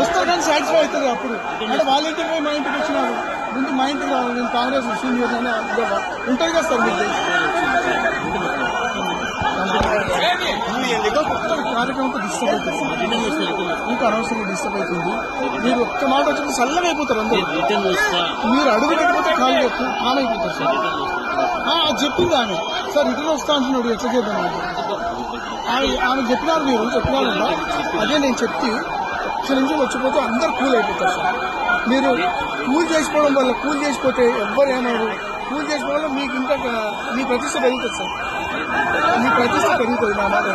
వస్తాడని సాటిస్ఫై అవుతుంది అప్పుడు. అంటే వాళ్ళ పోయి మా ఇంటికి వచ్చినారు. ముందు మా ఇంటికి రావాలి. నేను కాంగ్రెస్ సీనియర్ చేశాను ఉంటుంది కదా సార్ మీకు కార్యక్రమంతో డిస్టర్బ్ అవుతుంది ఇంకా అనవసరంగా డిస్టర్బ్ అవుతుంది. మీరు ఒక్క మాట వచ్చినప్పుడు సల్లగా అయిపోతారు అందరూ. మీరు అడుగు పెట్టిపోతే కాలు కాలం అయిపోతారు సార్. అది చెప్పింది ఆమె. సార్ రిటర్న్ వస్తా అంటున్నాడు ఎట్లా చేద్దాం ఆమె ఆమె చెప్పినారు మీరు చెప్పినారు అదే నేను చెప్తే ఒక్క వచ్చిపోతే అందరు కూల్ అయిపోతారు సార్. మీరు కూల్ చేసుకోవడం వల్ల కూల్ చేసిపోతే ఎవ్వరు ఏమన్నారు కూల్ చేసుకోవడం వల్ల మీకు ఇంకా మీ ప్రతిష్ట పెరుగుతుంది సార్. మీ ప్రతిష్ట పెరుగుతుంది నా మాట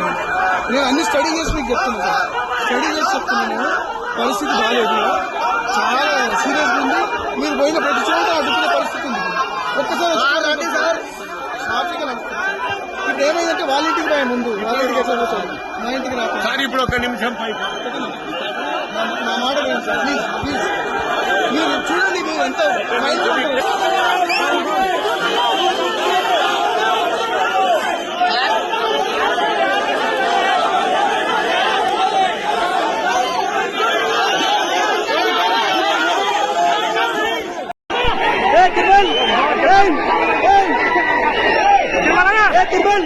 నేను అన్ని స్టడీ చేసి మీకు చెప్తున్నాను సార్. స్టడీ చేసి చెప్తున్నాను పరిస్థితి బాగాలేదు చాలా సీరియస్గా ఉంది. మీరు పోయిన ప్రతి చోట అడుగుతున్న పరిస్థితి ఉంది. ఒక్కసారి పోయే ముందు మా ఇంటికి రాకుండా సార్ ఇప్పుడు ఒక నిమిషం పైకి నా మాట సార్. Please please. మీరు చూడండి మీరు ఎంత మైండ్ ఏ తిరుమల ఏ తిరుమల